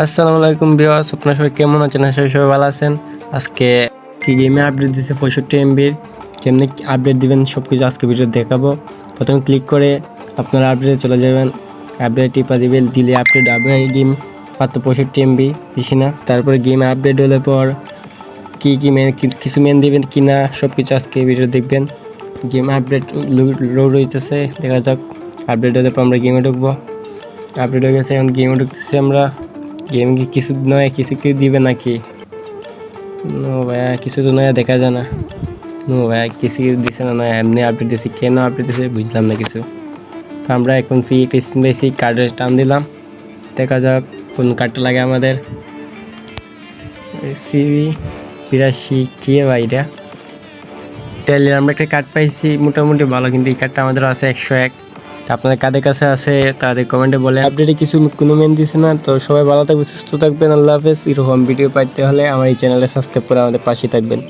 আসসালামু আলাইকুম বিওয়াস আপনার সবাই কেমন আছেন? আশা সবাই ভালো আছেন। আজকে কি গেমে আপডেট দিচ্ছে পঁয়ষট্টি এমবির কেমনি আপডেট দিবেন সব কিছু আজকে ভিডিও দেখাবো। প্রথমে ক্লিক করে আপনারা আপডেটে চলে যাবেন। আপডেট টিপা দিবেন দিলে আপডেট হবে গেম মাত্র পঁয়ষট্টি এমবি বেশি না। তারপরে গেম আপডেট হলে পর কি কি মেন কিছু মেন দিবেন, কি না সব কিছু আজকে ভিডিও দেখবেন। গেম আপডেট লোড হইতেছে, দেখা যাক। আপডেট হলে পর আমরা গেমে ঢুকবো। আপডেট হয়ে গেছে, এখন গেমে ঢুকতেছি আমরা। গেম কি কিছু নয়, কিছু কি দিবে নাকি? নো ভাইয়া, কিছু তো নয়া, দেখা যায় না। নো ভাইয়া, কিছু কিছু দিছে না, নয়, এমনি আপডেট দিছে। কেন আপডেট দিছে বুঝলাম না কিছু। তো আমরা এখন ফি টেস্টিং বেশি কার্ডের টান দিলাম। দেখা যাক কোন কার্ডটা লাগে আমাদের। সিবি বিরাশি কে ভাইরা টেলের আমরা একটা কার্ড পাইছি, মোটামুটি ভালো, কিন্তু এই কার্ডটা আমাদের আছে একশো এক। আপনাদের কাদের কাছে আছে, তাদের কমেন্টে বলে আপডেটে কিছু কোনো মেন দিছে না, তো সবাই ভালো থাকবে সুস্থ থাকবেন, আল্লাহ হাফেজ। এরকম ভিডিও পাইতে হলে আমার এই চ্যানেলে সাবস্ক্রাইব করে আমাদের পাশে থাকবেন।